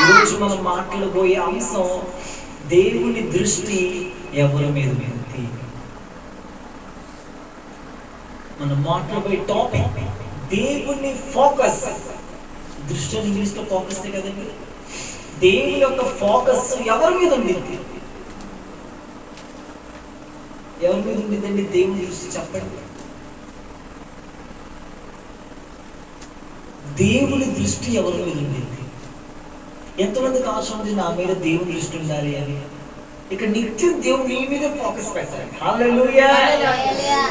ఈరోజు మనం మాట్లాడబోయే అంశం దేవుని దృష్టి ఎవరి మీద ఉంది? మనం మాట్లాడబోయే టాపిక్ దేవుని ఫోకస్. దృష్టి అని ఇంగ్లీష్లో ఫోకస్ కదండి? దేవుని యొక్క ఫోకస్ ఎవరి మీద ఉండింది ఎవరి మీద ఉండిందండి దేవుని దృష్టి? చెప్పండి. దేవుని దృష్టి ఎవరి మీద ఉండింది? ఎంతమందికి ఆశ ఉంది నా మీద దేవుని దృష్టి ఉండాలి అని? ఇక నిత్యం దేవుడు నీ మీద ఫోకస్ పెట్టాలి.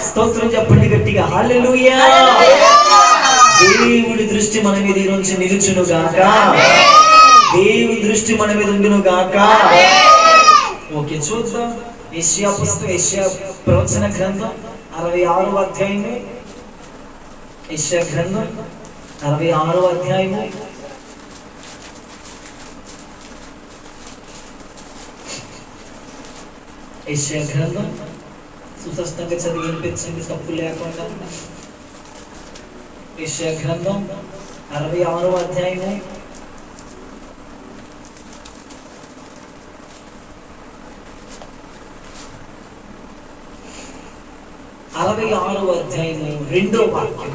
స్తోత్రం చెప్పండి గట్టిగా. హల్లెలూయా దేవుడి దృష్టి మన మీద ఈ రోజు నిలుచును గాక. దేవుని దృష్టి మన మీద ఉండును గాక. ఓకే చూద్దాం. ఏషియా పుస్తకం ఏషియా ప్రవచన గ్రంథం అరవై ఆరో అధ్యాయము. ఏషియా గ్రంథం అరవై ఆరో అధ్యాయము ఏషియా గ్రంథం సుస్పష్టంగా చదివి వినిపించండి తప్పు లేకుండా ఏషియా గ్రంథం అరవై ఆరో అధ్యాయము అరవై ఆరో అధ్యాయము రెండో వాక్యం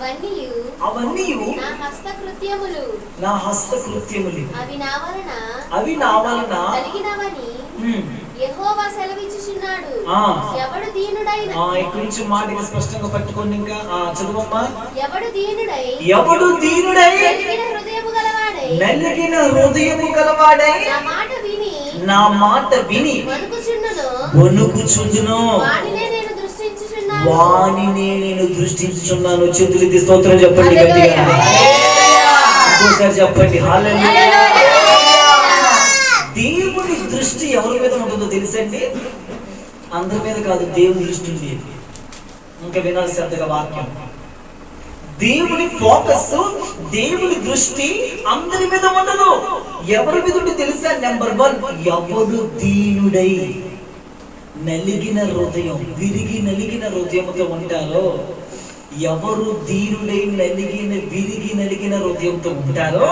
అవన్నీ నా హస్తకృత్యములు. నా హస్తకృత్యములు. అవి నా వలన అవి నా వలన కలిగినవని ఉమ్, యెహోవా సెలవిచ్చుచున్నాడు. ఆ. ఎవడు దీనుడైన ఆ, ఇక్కడి నుంచి మాటగా స్పష్టంగా పట్టుకోండి ఇంకా. ఆ, చదువమ్మా. ఎవడు దీనుడై ఎవడు దీనుడై కలిగిన హృదయము గలవాడై నలిగిన హృదయము గలవాడై నా మాట విని నా మాట విని వణుకుచుండును. వణుకుచుండును. వానినే వానినే నేను దృష్టించుచున్నాను చేతులెత్తి స్తోత్రం చెప్పండి గట్టిగా. ఇంకోసారి చెప్పండి. దేవుని దృష్టి ఎవరి మీద ఉంటుందో తెలుసండి? అందరి మీద కాదు దేవుని దృష్టి ఉంది. ఇంకా వినాలి శ్రద్ధగా వాక్యం. దేవుని ఫోకస్ దేవుని దృష్టి అందరి మీద ఉండదు. ఎవరి మీద ఉండి తెలుసా? నెంబర్ వన్ ఎవడు దీనుడై నలిగిన హృదయం విరిగి నలిగిన హృదయంతో ఉంటారో? ఎవరు దీనుడై నలిగిన విరిగి నలిగిన హృదయంతో ఉంటారో?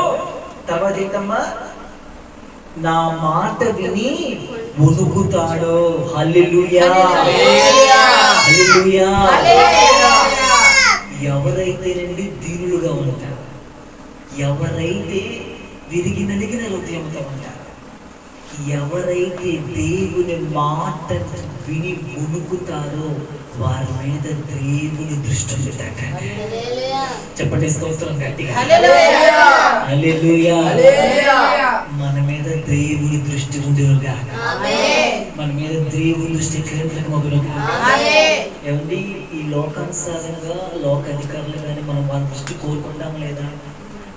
తర్వాత ఏంటమ్మా నా మాట విని హల్లెలూయా. హల్లెలూయా. ఎవరైతే రండి దీనులుగా ఉంటారు ఎవరైతే విరిగి నలిగిన హృదయంతో ఉంటారు ఎవరైతే దేవుని మాట విని వణుకుతారో వారి మీద దేవుని దృష్టి ఉంటుందట. చెప్పండి స్తోత్రం గట్టిగా. మన మీద దేవుని దృష్టి ఆమేన్. మన మీద దేవుని దృష్టి ఆమేన్. ఏమండి ఈ లోకానుసారంగా లోక అధికారులు కానీ మనం వాళ్ళ దృష్టి కోరుకుంటాం లేదా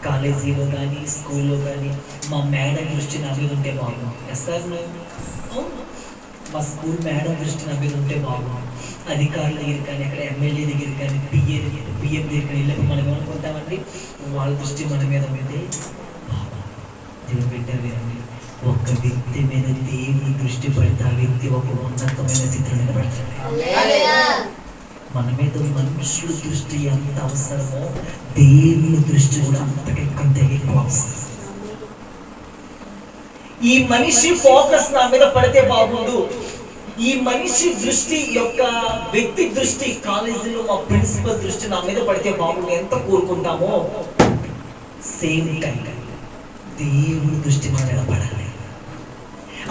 కాలేజీలో కానీ స్కూల్లో కానీ మా మేడం దృష్టి నా మీద ఉంటే బాగుంది ఎస్ సార్ మా స్కూల్ మేడం దృష్టి నా మీద ఉంటే బాగుంది అధికారుల దగ్గర కానీ అక్కడ ఎమ్మెల్యే దగ్గర కానీ పిఏ దగ్గర పిఎం దగ్గర కానీ వెళ్ళి మనం ఏమనుకుంటామండి వాళ్ళ దృష్టి మన మీద ఉంది బాబా దేవుడు పెట్టావేనండి ఒక్క వ్యక్తి మీద దేవుని దృష్టి పడితే ఆ వ్యక్తి ఒక ఉన్నతమైన స్థితిలో నిలబడతాడు. హల్లెలూయా. మన మీద మనుషుల దృష్టి ఎంత అవసరమో దేవుని దృష్టి కూడా అంతకంటే ఎక్కువ అవసరం. ఈ మనిషి ఫోకస్ నా మీద పడితే బాగుండు. ఈ మనిషి దృష్టి యొక్క వ్యక్తి దృష్టి కాలేజీలో మా ప్రిన్సిపల్ దృష్టి నా మీద పడితే బాగుండు. ఎంత కోరుకుంటామో సేమ్ టైం. దేవుని దృష్టి మన మీద పడాలి.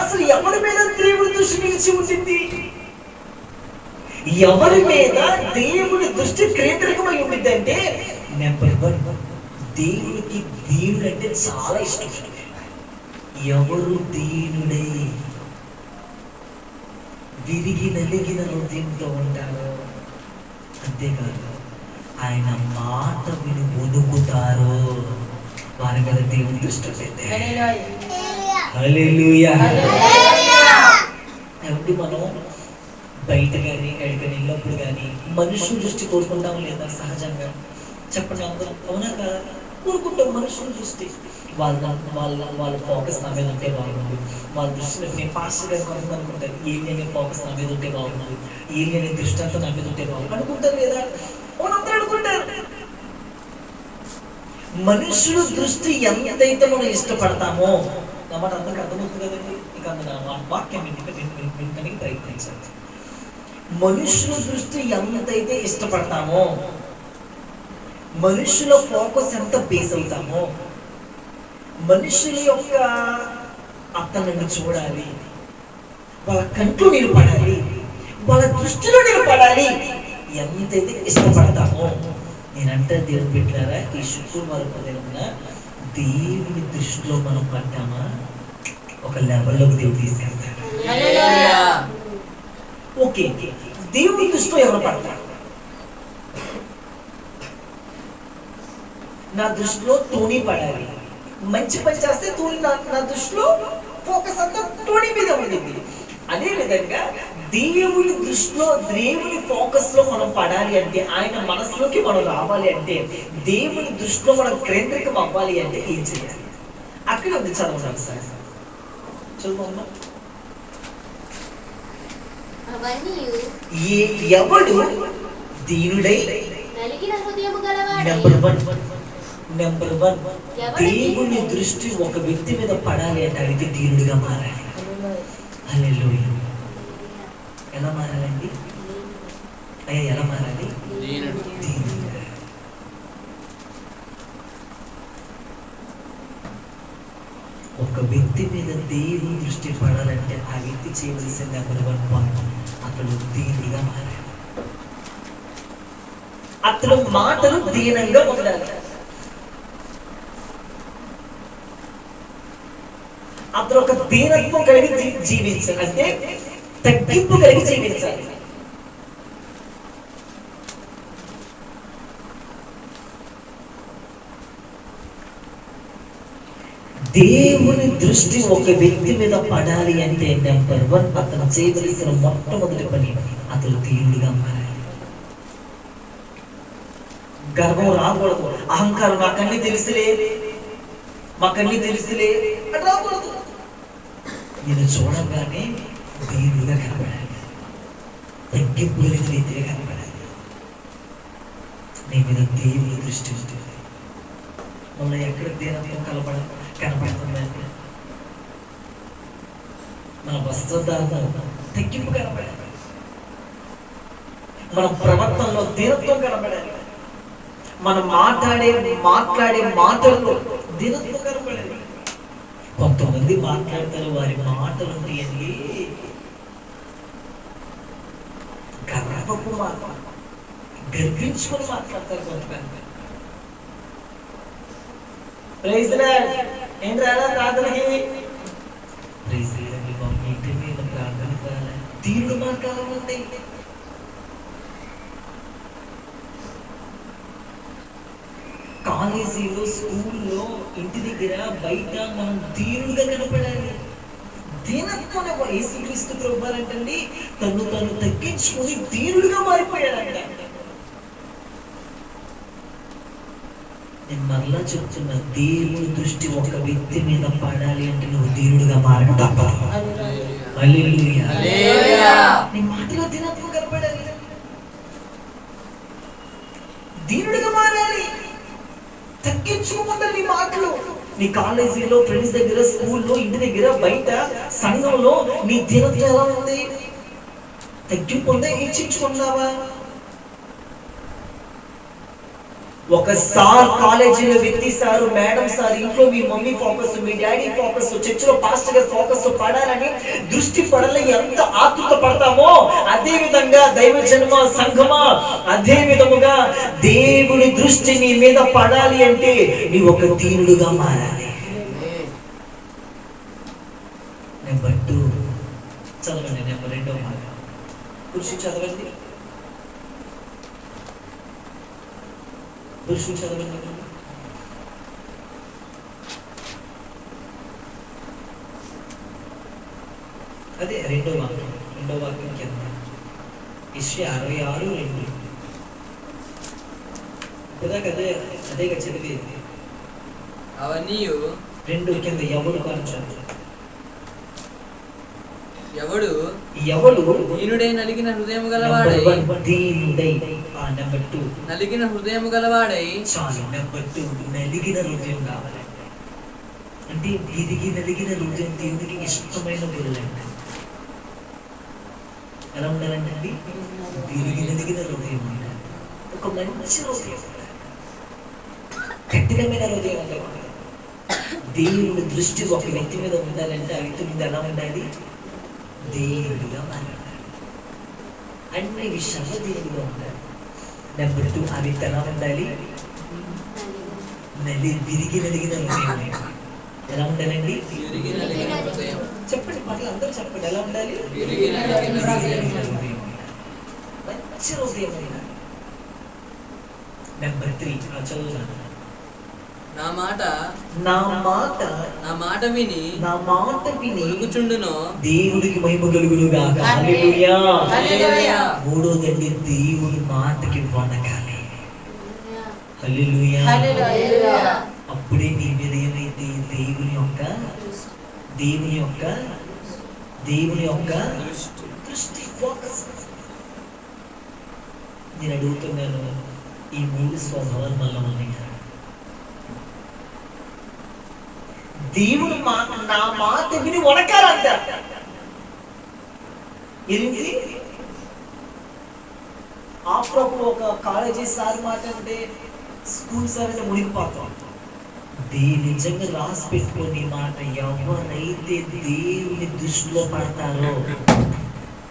అసలు ఎవరి మీద దేవుడి దృష్టి నిలిచి ఉంటుంది ఎవరి మీద దేవుని దృష్టి కేంద్రకమై ఉండిద్ది అంటే నెంబర్ వన్ దేవునికి దీనుడు అంటే చాలా ఇష్టం. ఎవరు దీనుడై? విరిగి నలిగిన హృదయంతో ఉంటారో. అంతేకాదు ఆయన మాట విని వణుకుతారో. వారి మీద దేవుని దృష్టి కాబట్టి మనం? బయట కానీ ఎక్కడికైనా వెళ్ళినప్పుడు కానీ మనుషుల దృష్టి కోరుకుంటాం లేదా సహజంగా? చెప్పండి అందరూ. అవునా కదా? కోరుకుంటాం మనుషుల దృష్టి. వాళ్ళ వాళ్ళ వాళ్ళ ఫోకస్ నా మీద ఉంటే బాగుంది వాళ్ళ దృష్టి నేను పాస్టర్ గారు కొంతమంది అనుకుంటారు అనే ఫోకస్ నా మీద ఉంటే బాగుంది ఏం అనే దృష్టి అంతా నా మీద ఉంటే బాగుంది అనుకుంటారు లేదా? అవును అనుకుంటారు. మనుషుల దృష్టి ఎంతైతే మనం ఇష్టపడతామో నా మాట అందరికి అర్థమవుతుంది కదండి? ఇక అందులో నా వాక్యం విని- ప్రయత్నించండి. మనుషుల దృష్టి ఎంతైతే ఇష్టపడతామో మనుషుల ఫోకస్ ఎంత బేస్ అవుతామో మనుషుల యొక్క అతను చూడాలి వాళ్ళ కంట్లో నిలబడాలి పడాలి వాళ్ళ దృష్టిలో నిలబడాలి ఎంతైతే ఇష్టపడతామో. నేనంటే దేవుని పెట్టారా ఈ శుక్రవారం ఉదయమున దేవుని దృష్టిలో మనం పడ్డామా? ఒక లెవెల్లోకి దేవుడు తీసుకెళ్తాడు. ఓకే. దేవుని దృష్టిలో ఎవరు పడతారు? నా దృష్టిలో తోని పడాలి. మంచి పని చేస్తే తోని నా నా దృష్టిలో ఫోకస్ అంతా తోణి మీద ఉండింది. అదేవిధంగా దేవుని దృష్టిలో దేవుని ఫోకస్లో మనం పడాలి అంటే ఆయన మనసులోకి మనం రావాలి అంటే దేవుని దృష్టిలో మనం కేంద్రికం అవ్వాలి అంటే ఏం చేయాలి? అక్కడ ఉంది చదవాలి సార్ చదువు ఎవడు దీనుడై నెంబర్ వన్ నెంబర్ వన్ దేవుని దృష్టి ఒక వ్యక్తి మీద పడాలి అంటే అయితే దీనుడిగా మారాలి. హల్లెలూయా ఎలా మారాలండి? అయ్యా ఎలా మారాలి దీనుడు దీనుడిగా ఒక వ్యక్తి మీద దేవుని దృష్టి పడాలంటే ఆ వ్యక్తి చేయవలసిన నెంబర్ వన్ పాయింట్. అతడు దీనుడిగా మారాలి అతడు మాటలు దీనంగా ఉండాలి అతను ఒక దీనత్వం కలిగి జీవించాలి అంటే తగ్గింపు కలిగి జీవించాలి దేవుని దృష్టి ఒక వ్యక్తి మీద పడాలి అంటే నెంబర్ వన్ అతను చేయవలసిన మొట్టమొదటి పని అతను దేవుడిగా మారాలి. గర్వం రాకూడదు. అహంకారం మాకన్నీ తెలుసులే మాకన్నీ తెలుసులే రాకూడదు. నేను చూడంగానే దేవుడిగా కనబడాలి తగ్గింపు కలిగిన రీతిగా కనబడాలి నీ మీద దేవుని దృష్టి ఉంటుంది. మళ్ళీ ఎక్కడ దీనత్వం కలపడాలి కనపడుతుందండి. మన వస్త్రధారణ తగ్గింపు కనపడాలి. మన ప్రవర్తనలో దీనత్వం కనపడాలి. మనం మాట్లాడే మాట్లాడే మాటల్లో దీనత్వం కనపడాలి. కొంతమంది మాట్లాడతారు వారి మాటలు ఉంటాయండి గర్వపు మాట గర్వించుకొని మాట్లాడతారు కొంతమంది. Praise lord. ప్రార్థనకి? ప్రైజ్ లార్డ్ ఏంటి తీరుడు మాట్లాడాలి ఉంది. కాలేజీలో స్కూల్లో ఇంటి దగ్గర బయట మనం తీరుడుగా కనపడాలి. దీనత్వం ఒక యేసుక్రీస్తు ప్రభారంటండి తను తను తగ్గించుకొని తీరుడుగా మారిపోయాడంట. నేను మరలా చెప్తున్నా దేవుని దృష్టి ఒక వ్యక్తి మీద పడాలి అంటే నువ్వు తప్పదు. నీ మాటలో దీనత్వం కనపడాలి. దీనుడిగా మారాలి. తగ్గించుకోమంటారు నీ మాటలు. నీ కాలేజీలో ఫ్రెండ్స్ దగ్గర స్కూల్లో ఇంటి దగ్గర బయట సంఘంలో నీ దీనత్వం ఎలా ఉంది? తగ్గింపు ఉందా ఇచ్చించుకున్నావా ఒక సార్ కాలేజీలో వ్యక్తి సారు మేడం సార్ ఇంట్లో మీ మమ్మీ ఫోకస్ మీ డాడీ ఫోకస్ చర్చిలో పాస్టర్ గారి ఫోకస్ పడాలని దృష్టి పడలే ఎంత ఆతృత పడతామో అదే విధంగా దైవ జన్మ సంఘమా అదే విధముగా దేవుని దృష్టి నీ మీద పడాలి అంటే నీ ఒక దీనుడుగా మారాలి. Number two. చదవండి నెంబర్ రెండో మాట పురుషుడు చదవండి పురుషుడు చదవండి అదే రెండో వాక్యం రెండో వాక్యం కింద ఇష్య అరవై ఆరు రెండు కదా అదే అదేగా చదివేది అవన్నీ రెండు కింద ఎవడు కొంచెం ఎవడు? ఎవడు? దీనుడై నలిగిన హృదయం గలవాడై. దీనుడై. నెంబర్ టూ నలిగిన హృదయము గలవాడై. చాలు నెంబర్ టూ నలిగిన హృదయం కావాలి అంటే విరిగి నలిగిన హృదయం దేవునికి ఇష్టమైన గురులండి ఎలా ఉండాలండి అండి? విరిగి నలిగిన హృదయం ఉండాలి. ఒక మంచి హృదయం. కఠినమైన హృదయం ఉండకూడదు దేవుని దృష్టి ఒక వ్యక్తి మీద ఉండాలంటే ఆ వ్యక్తి మీద ఎలా ఉండాలి? దేవుడిగా మారాలి అన్ని విషయాల్లో దేవుడిగా ఉండాలి నెంబర్ టూ ఆ వ్యక్తి ఎలా ఉండాలి నలి విరిగి నలిగిన హృదయం ఎలా ఉండాలండి విరిగి నలిగిన హృదయం చెప్పండి మాటలు అందరూ చెప్పండి ఎలా ఉండాలి విరిగి నలిగిన హృదయం. మంచి హృదయం ఉండాలి నెంబర్ త్రీ చదువుతాను నా మాట నా మాట నా మాట విని నా మాట విని ఉలుకుచుండును దేవుడికి మహిమ కలుగునుగా హల్లెలూయా. హల్లెలూయా. మూడోదండి దేవుడి మాటకి వనకాలి హల్లెలూయా. అప్పుడే నీ మీద ఏమైతే దేవుని యొక్క దేవుని యొక్క దేవుని యొక్క దృష్టి ఫోకస్ నేను అడుగుతున్నాను ఈ మూడు స్వభావాలు మనలో ఉన్నాయి కదా? దేవుడు మాట నా మాట విని వణకాలంట. ఏంటి ఆఫ్టర్ ఒక కాలేజీ సార్ మాట అంటే స్కూల్ సార్ అంటే మునిగిపోతాం. దే నిజంగా రాసి పెట్టుకొని ఈ మాట. ఎవరైతే దేవుని దృష్టిలో పడతారో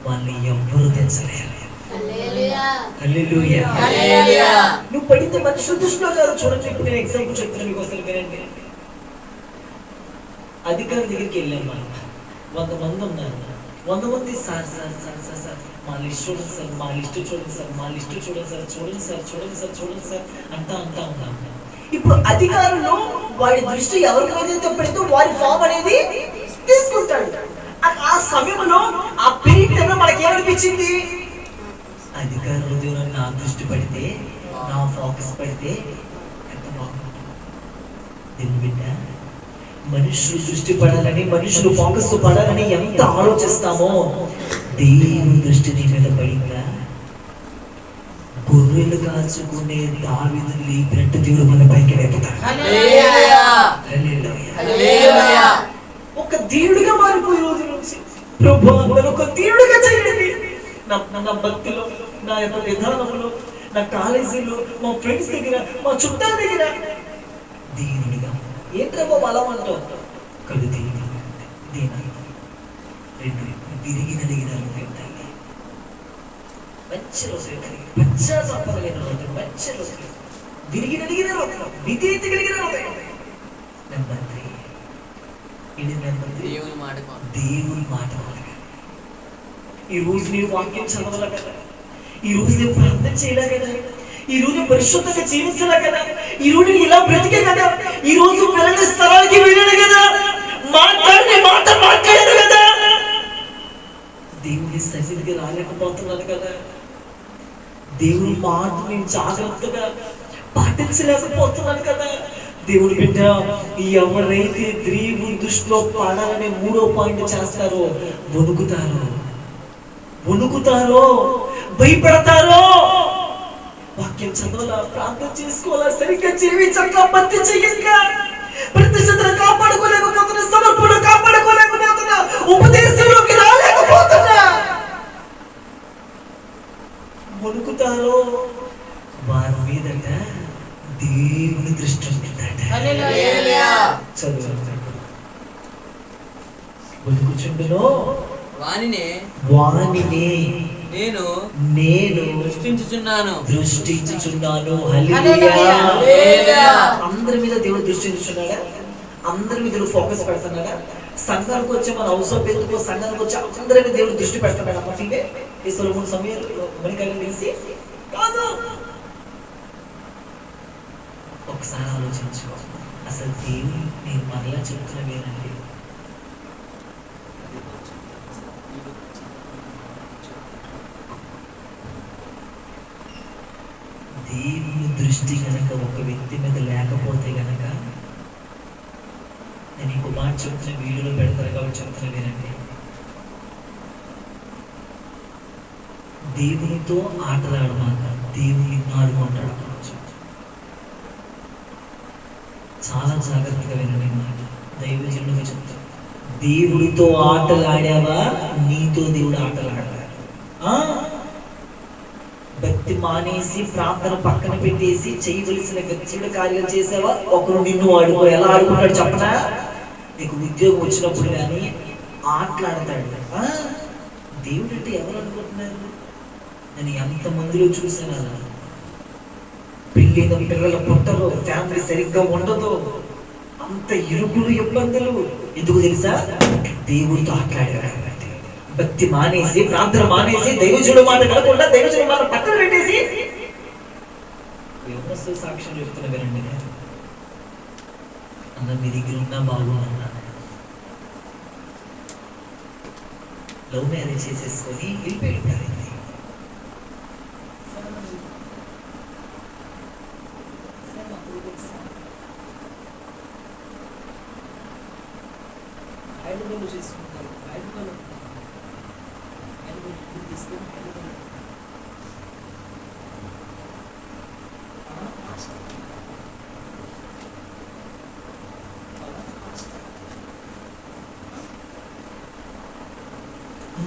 వాళ్ళని ఎవ్వరు తెచ్చలేరు. నువ్వు పడితే మనుషుల దృష్టిలో కాదు. చూడండి ఇప్పుడు నేను ఎగ్జాంపుల్ చెప్తున్నాను మీకు అసలు వినండి. అధికారి దగ్గరికి వెళ్ళాం మనం. వంద మంది ఉన్నారు వంద మంది sir sir sir sir sir మా లిస్ట్ చూడండి సార్ మా లిస్ట్ చూడండి సార్ మా లిస్ట్ చూడండి సార్ చూడండి సార్ చూడండి సార్ చూడండి సార్ అంటా అంటా ఉన్నాం ఇప్పుడు అధికారులు వాడి దృష్టి ఎవరి మీద పెడితే వారి ఫామ్ అనేది తీసుకుంటాడు. ఆ- సమయంలో ఆ పీరియడ్ మనకి ఏమనిపించింది అధికారుల హృదయంలో నా దృష్టి పడితే నా ఫోకస్ పడితే ఎంత బాగుంటుంది దీని బిడ్డ. మనుషులు దృష్టి పడాలని మనుషులు ఫోకస్ పడాలని ఎంత ఆలోచిస్తామో? దేవుని దృష్టి నీ మీద పడిందా? గొర్రెలు కాచుకునే దావిదు లేపినట్టు దేవుడు మన పైకి లేపుతాడు. ఒక దేవుడిగా మారిపోయి రోజు నుంచి. ప్రభు ఒక దేవుడిగా చేయండి. నా భక్తిలో నా యొక్క విధానంలో నా కాలేజీలో మా ఫ్రెండ్స్ దగ్గర మా చుట్టాల దగ్గర. దేవుడిగా ఏంట్రేమో బలం అంటావు కడు దేవుడు దేనా రెండు విరిగి నలిగిన హృదయం తల్లి మంచి రోజు కలిగి పశ్చాత్తాపమైన హృదయం మంచి రోజు విరిగి నలిగిన హృదయం విధేయత కలిగిన హృదయం నెంబర్ త్రీ. ఇది నెంబర్ త్రీ. దేవుని మాట. దేవుని మాట. ఈ రోజు నేను వాక్యం చదవాల కదా ఈ రోజు నేను ప్రార్థన చేయలే కదా ఈ రోజు పరిశుద్ధంగా జీవించలే కదా. ఈ రోజు ఇలా బ్రతికే కదా. ఈ రోజు వెళ్ళని స్థలానికి వెళ్ళాడు కదా. మాట్లాడిన మాట మాట్లాడాడు కదా. దేవుని సన్నిధికి రాలేకపోతున్నాను కదా. దేవుని మాట నేను జాగ్రత్తగా పాటించలేకపోతున్నాను కదా. దేవుడు బిడ్డ ఎవరైతే ద్రీవు దృష్టిలో పాడాలనే మూడో పాయింట్ చేస్తారో వణుకుతారో. వణుకుతారో. భయపడతారో. వాక్యం చదవాలా ప్రార్థన చేసుకోవాలా సరిగ్గా జీవించక భక్తి చెయ్యక ప్రతిష్టతను కాపాడుకోలేకపోతున్నా సమర్పణ కాపాడుకోలేకపోతున్నా ఉపదేశంలోకి రాలేకపోతున్నా. వణుకుతారో వారి మీదట దేవుని దృష్టి ఉంటుందట. చదువు వణుకుచుండునో వానినే వానిని నేను నేను దృష్టించుచున్నాను. దృష్టించుచున్నాను. హల్లెలూయా. హల్లెలూయా. అందరి మీద దేవుడు దృష్టించున్నాడా అందరి మీద ఫోకస్ పెడుతున్నాడా? సంఘానికి వచ్చే మన అవసరం ఎందుకో? సంఘానికి వచ్చి అందరి మీద దేవుడు దృష్టి అన్నమాట ఇదే ఈ సొలమున సమయంలో మణికల్ని తెలిసి కాదు. ఒకసారి ఆలోచించుకో అసలు దేవుడు నేను మరలా చెప్తున్నా వేరండి. దేవుని దృష్టి కనుక ఒక వ్యక్తి మీద లేకపోతే గనక నేను ఇంకో మాట చెప్తున్న వీడియోలో పెడతారు కాబట్టి చెప్తున్నా వినండి. దేవునితో ఆటలాడమాక దేవుని నిన్ను ఆడుకుంటాడు చాలా జాగ్రత్తగా వినండి మాట. దైవజనుడిగా చెప్తాను దేవుడితో ఆటలు నీతో దేవుడు ఆటలాడతాడు ఆ? భక్తి మానేసి ప్రార్థన పక్కన పెట్టేసి చేయవలసిన వ్యక్తిగత కార్యాలు చేసావా? ఒకరు నిన్ను ఆడుకో ఎలా ఆడుకున్నాడు చెప్పనా? నీకు ఉద్యోగం వచ్చినప్పుడు కానీ ఆటలాడతాడు. దేవుడు అంటే ఎవరు అనుకుంటున్నారు? నేను ఎంతమందిలో చూసాను అలా పెళ్ళైన పిల్లల పుట్టరు ఫ్యామిలీ సరిగ్గా ఉండదు అంత ఇరుకులు ఇబ్బందులు. ఎందుకు తెలుసా? దేవుడితో ఆటలాడారు భక్తి మానేసి ప్రార్థన మానేసి దైవజుడు మాట కాకుండా దైవజుడు మాట పక్కన పెట్టేసి. యవనస్తుల సాక్ష్యం చెప్తున్నా వినండి అన్న మీ దగ్గర ఉన్నా బాగున్నా లవ్ మ్యారేజ్ చేసేసుకొని వెళ్ళిపోయారు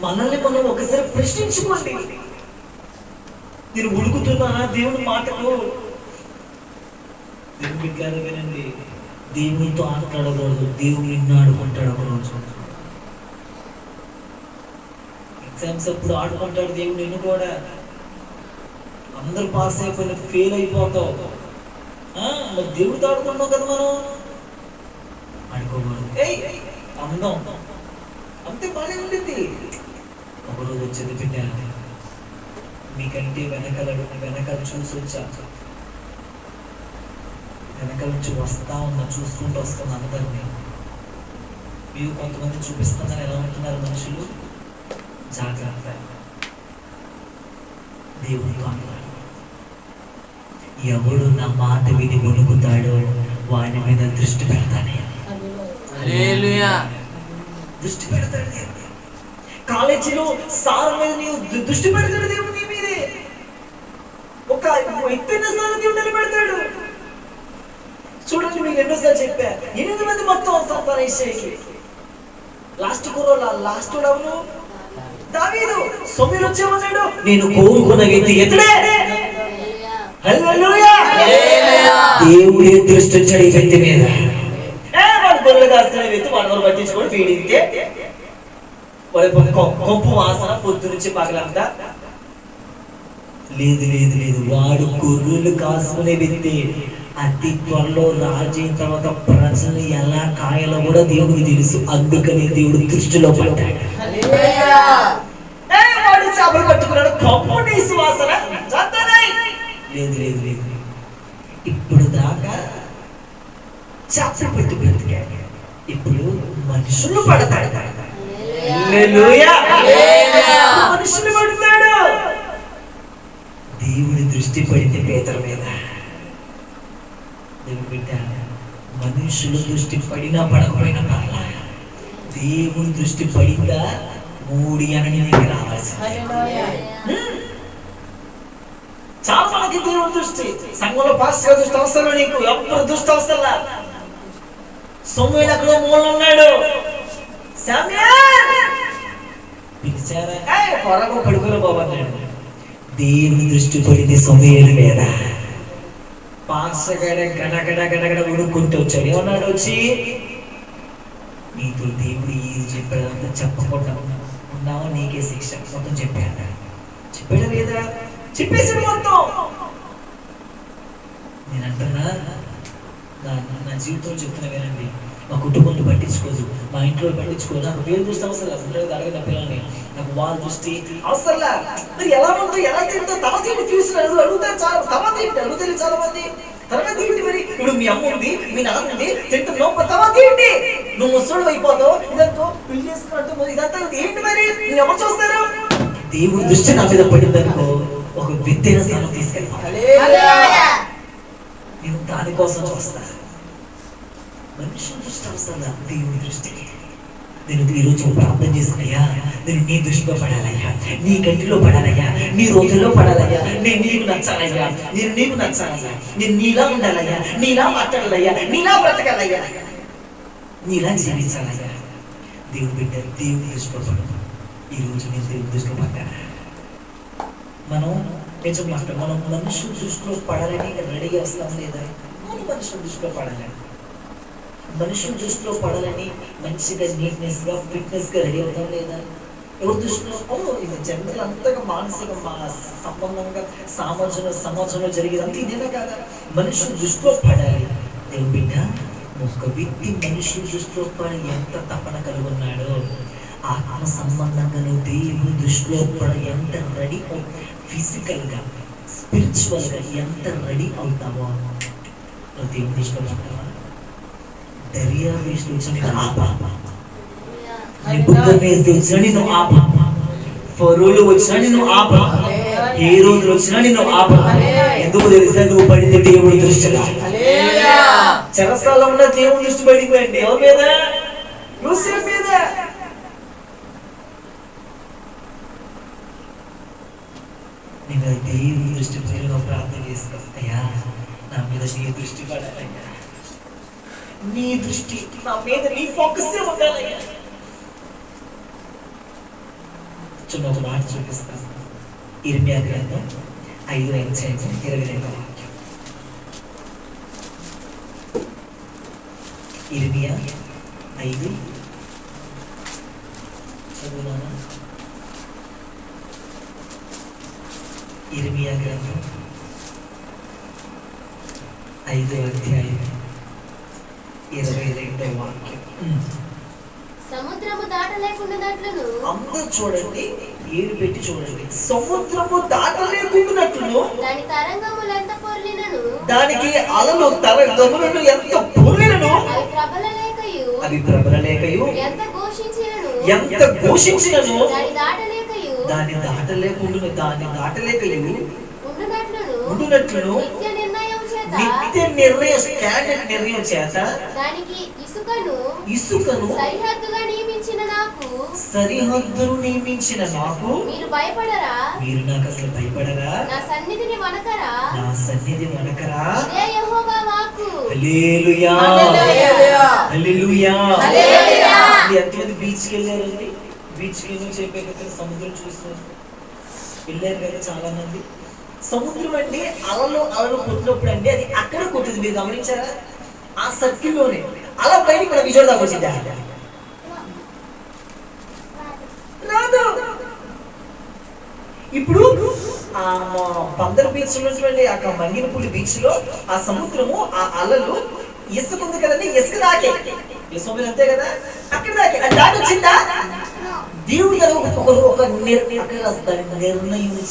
మనల్ని మనం ఒకసారి ప్రశ్నించుకోండి. నేను ఉడుకుతున్నానా? దేవుని మాటకు? దేవుడు బిడ్డలారా వినండి దేవునితో ఆటలాడకూడదు. దేవుడు నిన్ను ఆడుకుంటాడు ఎగ్జామ్స్ అప్పుడు ఆడుకుంటాడు దేవుడు నిన్ను కూడా. అందరు పాస్ అయిపోయిన ఫెయిల్ అయిపోతావు. ఆ, మరి దేవుడితో ఆడుకుంటాం కదా మనం? ఆడుకోకూడదు. అందం అంతే బాగానే ఉండింది వచ్చింది బిడ్డ మీకంటే వెనకాల వెనకాల చూసి వచ్చా. వెనకాల నుంచి వస్తా ఉన్నా చూసుకుంటూ వస్తున్నా అందరినీ. మీరు కొంతమంది చూపిస్తున్నారు ఎలా ఉంటున్నారు మనుషులు? జాగ్రత్త. దేవుడితో అన్నారు ఎవడు నా మాట విని వణుకుతాడో వాని మీద దృష్టి పెడతానే. దృష్టి పెడతాడు దేవుడు. కాలేజీలో సార్ మీద నీవు దు- దృష్టి పెడతాడు దేవుడు నీ మీదే. ఒక ఎత్తైన స్థానం దేవుడు నిలబెడతాడు. చూడండి మీకు ఎన్నోసార్లు చెప్పా ఎనిమిది మంది మొత్తం సంతానేసేకి లాస్ట్ కుర్రోళ్ళ లాస్ట్ ఎవరు? దావీదు. సొమ్మిది వచ్చేమన్నాడు? నేను కోరుకున్న వ్యక్తి ఎతడే హల్లెలూయా! దేవుడే దృష్టి చెడి వ్యక్తి మీద? వాడు గొర్రెలు కాస్తున్న వ్యక్తి వాడు ఎవరు పీడితే. వాడి కొంపు వాసన పొద్దు నుంచి పగలంతా? లేదు లేదు లేదు. వాడు గొర్రెలు కాసుకునే వ్యక్తి. అతి త్వరలో రాజైన తర్వాత ప్రజలు ఎలా కాయలో కూడా దేవుడికి తెలుసు. అందుకని దేవుడు దృష్టిలో పడ్డాడు. చేపలు పట్టుకున్నాడు. కొంపు వాసన. లేదు లేదు లేదు. ఇప్పుడు దాకా చేపలు పట్టి బ్రతికాడు. ఇప్పుడు మనుషులు పడతాడు మనుషులు పడతాడు దేవుడి దృష్టి పడింది పేదల మీద. బిడ్డ మనుషుల దృష్టి పడినా పడకపోయినా పర్లా దేవుడి దృష్టి పడిందా? మూడి అనని రావాల్సింది. చాలా మందికి దేవుడి దృష్టి సంఘంలో పాస్టర్ దృష్టి అవసరం నీకు? ఎప్పుడు దృష్టి అవసరం సొమ్ముడు అక్కడ మూల ఉన్నాడు శామ్యూల్! పిలిచారా ఏయ్, పడుకుని బాబు దేవుని దృష్టి పడింది సొమ్మేరు మీద. పాసగడ గడగడ గడగడ ఉడుక్కుంటూ వచ్చాడు. ఏమన్నాడు వచ్చి? నీతో దేవుడు ఏది చెప్పాడంతా చెప్పకుండా ఉన్నావు? నీకే శిక్ష మొత్తం చెప్పాడు చెప్పాడు లేదా? చెప్పేసాడు మొత్తం. నేను అంటున్నా నా జీవితంలో చెప్తున్నా వినండి. మా కుటుంబంలో పట్టించుకోదు. మా ఇంట్లో పట్టించుకోదు నాకు పేరు దృష్టి అవసరం లేదు. అసలు అడగ నా పిల్లల్ని. నాకు వాళ్ళ దృష్టి అవసరంలా మరి ఎలా ఉందో ఎలా తింటో తర్వాత ఏంటి ఫ్యూచర్ అడుగు అడుగుతారు చాలా తర్వాత ఏంటి అడుగుతారు చాలా మంది తర్వాత ఏంటి మరి. ఇప్పుడు మీ అమ్మ ఉంది మీ నాన్న ఉంది తింటున్నావు తర్వాత ఏంటి నువ్వు ముసడు అయిపోతావు. ఇదంతా పెళ్ళి చేసుకున్నట్టు ఇదంతా ఏంటి మరి? నేను ఎవరు చూస్తారు? దేవుడి దృష్టి నా మీద పడిందనుకో ఒక విత్తైన స్థానం తీసుకెళ్ళి నేను దానికోసం చూస్తా. మనుషుల దృష్టి అవసరం దేవుని దృష్టికి. నేను ఈరోజు ప్రార్థన చేసుకున్నాయా నేను నీ దృష్టిలో పడాలయ్యా. నీ కంటిలో పడాలయ్యా. నీ రోజుల్లో పడాలయ్యా. నేను నీకు నచ్చాలయ్యా నేను నీకు నచ్చాలయ్యా నేను నీలా ఉండాలయ్యా. నీలా మాట్లాడాలయ్యా. నీలా బ్రతకాలయ్యా. నీలా జీవించాలయ్యా. దేవుని బిడ్డ దేవుని దృష్టిలో పడు. ఈరోజు నేను దేవుని దృష్టిలో పడ్డాను మనం నిజం మాట మనం మనుషుల దృష్టిలో పడాలని రెడీ వస్తాం లేదా? మనం మనుషుల దృష్టిలో పడాలని మనుషుల దృష్టిలో పడాలని మంచిగా నీట్నెస్గా ఫిట్నెస్గా రెడీ అవుతాం లేదా? ఎవరి దృష్టిలో? ఇది జనరల్ అంతగా మానసిక మా సంబంధంగా సమాజంలో సమాజంలో జరిగేదంతా ఇదేనా కాదా? మనుషుల దృష్టిలో పడాలి. దేవుని బిడ్డ ఒక వ్యక్తి మనుషుల దృష్టిలో పడి ఎంత తపన కలిగి ఉన్నాడో ఆత్మ సంబంధంగా దేవుని దృష్టిలో పడ ఎంత రెడీ ఫిజికల్గా స్పిరిచువల్గా ఎంత రెడీ అవుతావో నువ్వు దేవుని దృష్టిలో దర్యా వేసి వచ్చిన ఆపా నిబుద్ధనేసి వచ్చిన నిన్ను ఆప ఫరోలు వచ్చినా నిన్ను ఆప ఏ రోజులు వచ్చినా నిన్ను ఆప ఎందుకు తెలుసా నువ్వు పడితే దేవుడి దృష్టిలో చెరసాల ఉన్న దేవుడి దృష్టి పడిపోయింది ఎవరి మీద యూసెఫ్ మీద నేను దేవుడి దృష్టి పైన ప్రార్థన చేసుకొస్తాయా నా మీద నీ దృష్టి పడాలయ్యా నీ దృష్టి నా మీద నీ ఫోకస్ ఉండాలయ్యా చిన్న ఒక మాట చూపిస్తాను ఇరవై గ్రంథం ఐదు అధ్యాయం ఇరవై రెండవ వాక్యం. ఇర్మియా ఐదు. చదువునా ఇర్మియా గ్రంథం ఐదో అధ్యాయం ఇరవై రెండవ వాక్యం సముద్రము దాటలేకుండానట్లును అందరూ చూడండి ఏడు పెట్టి చూడండి. సముద్రము దాటలేకుండానట్లు దాని తరంగములు ఎంత పొర్లినను? దానికి అలలు తర గమనులు ఎంత పొర్లినను? అవి ప్రబలలేకయు. అవి ప్రబలలేకయు. ఎంత ఘోషించినను? ఎంత ఘోషించినను? దాని దాటలేకయు. దాన్ని దాటలేకుండా దాన్ని దాటలేకయు. ఉండునట్లును. ఉండునట్లును. నిత్య నిర్ణయం చేత నిత్య నిర్ణయ స్టాండర్డ్ నిర్ణయం చేత దానికి ఇసుకను ఇసుకను సరిహద్దుగా నియమించిన నాకు. సరిహద్దును నియమించిన నాకు. మీరు భయపడరా? మీరు నాకు అసలు భయపడరా? నా సన్నిధిని వనకరా నా సన్నిధి వనకరా ఇదే యెహోవా వాక్కు. హల్లెలూయా. హల్లెలూయా. హల్లెలూయా. హల్లెలూయా. మీరు ఎంతమంది బీచ్కి వెళ్ళారండి? బీచ్కి వెళ్ళి చెప్పే సముద్రం చూస్తున్నారు వెళ్ళారు కదా చాలా మంది సముద్రం అంటే అలలు అలలు కొట్టినప్పుడు అంటే అది అక్కడ కొట్టింది. మీరు గమనించారా? ఆ సర్కిల్లోనే. అలా పైన ఇక్కడ విజయవాడ దాకా వచ్చిందా. రాదు ఇప్పుడు ఆ బందర్ బీచ్ ఉన్నటువంటి ఆ మంగినపూడి బీచ్లో ఆ సముద్రము ఆ అలలు ఇసుక ఉంది కదండి ఇసుక దాకే. ఇసుక అంతే కదా? అక్కడ దాకే. అది దాటి వచ్చిందా? దేవుడు గారు ఒక నిర్ణయం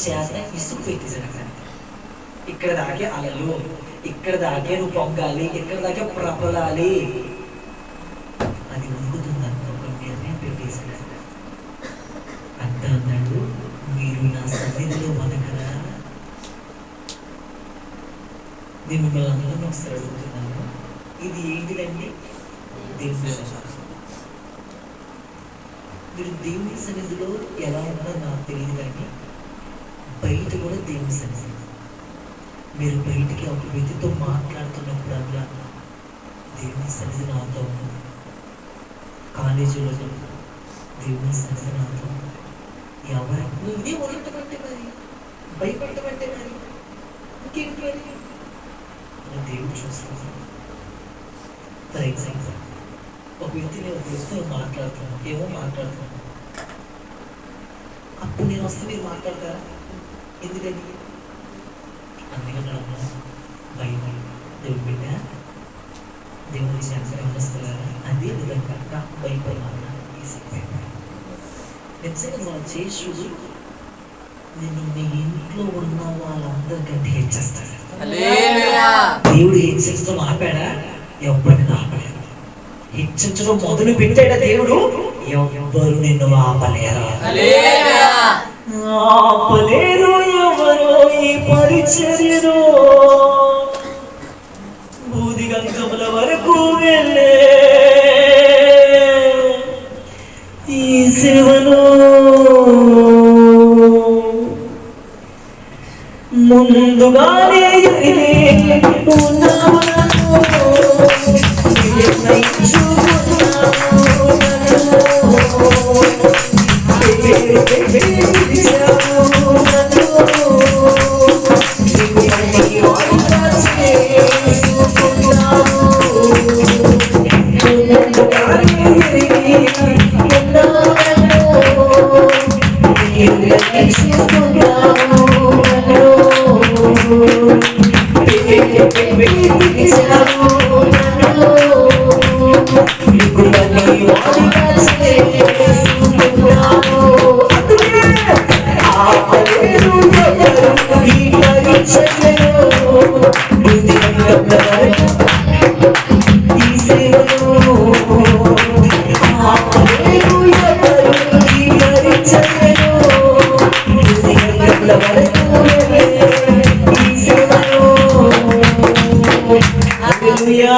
చేత ఇసుక పెట్టేశాడు ఇక్కడ దాకే అలలు ఇక్కడ దాకే నువ్వు పొంగాలి ఇక్కడ దాకే ప్రబలాలి. అది ఉనుకుతుందని ఒక నిర్ణయం పెట్టేశాడు. అంత అన్నాడు మీరు నా సన్నిధిలో మనకరా? నేను మిమ్మల్ని అందరినీ ఒకసారి అడుగుతున్నాను. ఇది ఏంటిదండి? దేవుని మీరు దేవుని సన్నిధిలో ఎలా ఉన్నారో నాకు తెలియదు కానీ బయట కూడా దేవుని సన్నిధి మీరు బయటికి ఒక వ్యక్తితో మాట్లాడుతున్నప్పుడల్లా దేవుని సన్నిధి నాతో ఉంది కాలేజీలో దేవుని సన్నిధి నాతో ఉంది ఎవరు నువ్వు ఇదే వదలటమంటే మరి భయపడటమంటే మరి ఇంకేంటి మరి అని దేవుడు చూస్తున్నాను ఫర్ ఎగ్జాంపుల్ ఒక వ్యక్తి నేను ఒక వ్యక్తితో మాట్లాడుతున్నాను ఏమో మాట్లాడుతున్నాను అప్పుడు నేను వస్తే మీరు మాట్లాడతారా ఎందుకని అన్నా భయం దేవుడి బిడ్డ దేవుడి శాంతి వస్తున్నారా అదే విధంగా సమయం నిజంగా మనం చేసి నేను మీ ఇంట్లో ఉన్న వాళ్ళందరికంటే హెచ్చేస్తాడు దేవుడు హెచ్చరించడం ఆపాడా? ఎవ్వరిని ఆపలేదు. హెచ్చించడం మొదలు పెట్టాడా దేవుడు? ఎవ్వరు నిన్ను ఆపలేరా? ఆపలేరు పరిచర్యను బూదిగంగముల వరకు వెళ్ళే ఈ సేవను ముందుగా హల్లెలూయా.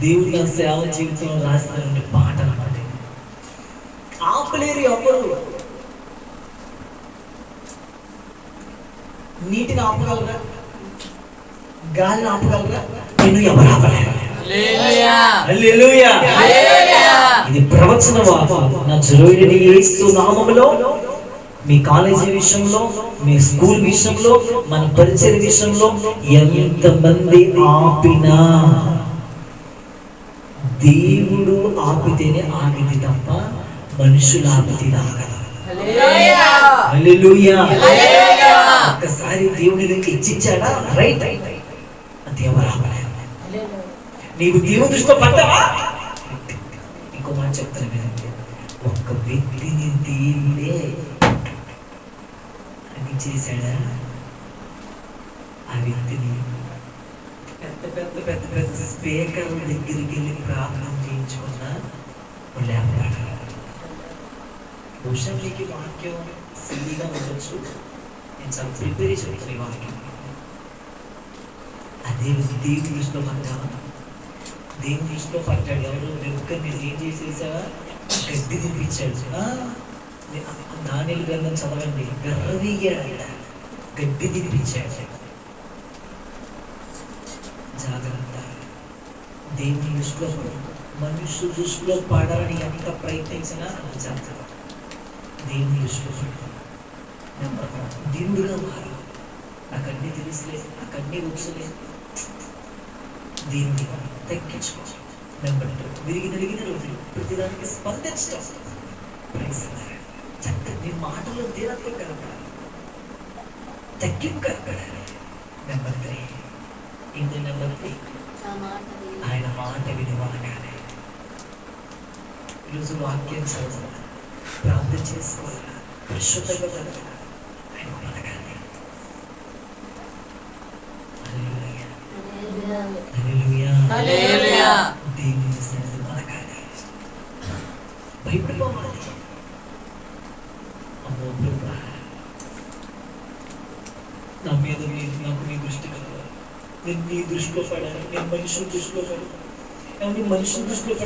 దేవుడు నా సేవ జీవితంలో రాస్తారంటే పాట అన్నమాట ఆపలేరు ఎవరు నీటిని ఆపగలరా? గాలిని ఆపగలరా? నేను ఎవరు ఆపలేరు? హల్లెలూయా. హల్లెలూయా. హల్లెలూయా. ఇది ప్రవచన నా జరుడిని యేసు నామములో మీ కాలేజీ విషయంలో మీ స్కూల్ విషయంలో మన పరిచయ విషయంలో ఎంతమంది ఆపినా దేవుడు ఆపితేనే ఆగింది తప్ప మనుషులు ఆపితే ఆగదు హల్లెలూయా. ఒక్కసారి దేవుడికి ఇచ్చిచ్చాడా? రైట్. దేవుడు ఆపలేదు నీవు దేవుని దృష్టితో పడ్డావా ఇంకో మాట చెప్తాను వినండి. ఒక్క వ్యక్తిని దేవుడు చేశాడా ఆ వ్యక్తిని పెద్ద పెద్ద పెద్ద పెద్ద స్పీకర్ దగ్గరికి వెళ్ళి ప్రార్థన చేయించుకున్నా లేపడాడు బహుశా మీకు వాక్యం సిల్లీగా ఉండొచ్చు. నేను చాలా ప్రిపేర్ చేసి ఈ వాక్యం. అదే దేవుని దృష్టిలో పడ్డావా? దేవుని దృష్టిలో పడ్డాడు? ఎవరు? ఒక్కరిని నేను ఏం చేసేసావా గడ్డి తినిపించాడు. దానిలు గ్రంథం చదవండి గర్రవీగాడంట గడ్డి తినిపించాడు జాగ్రత్త దేవుని దృష్టిలో పడు. దృష్టిలో పడాలని ఎంత ప్రయత్నించినా జాగ్రత్త దేవుని దృష్టిలో పడు నెంబర్ వన్ దేవుడుగా మారు నాకన్నీ తెలుసులే నాకన్నీ వచ్చులే దీన్ని తగ్గించుకో నెంబర్ టూ విరిగి నలిగిన రోజులు ప్రతిదానికి స్పందించడం Praise the నీ మాటలో దీనత్వం కనపడాలి తగ్గింపు కనపడాలి నెంబర్ త్రీ ఇంటి నెంబర్ త్రీ నా మాట విని. ఆయన మాట విని వనగానే ఈరోజు వాక్యం చదవాలి ప్రార్థన చేసుకోవాలి పరిశుద్ధంగా బతకాలి ఆయన వనగానే హల్లెలూయా. హల్లెలూయా. హల్లెలూయా. హల్లెలూయా దేవుని సన్నిధి మనకాలి భయపడిపోవాలి అమ్మో ప్రభువా, నా మీద నీ- నాకు నీ దృష్టి కలగాలి నేను నీ దృష్టిలో పడాను నేను మనుషుల దృష్టిలో పడాలి కానీ మనుషుల దృష్టిలో పడితే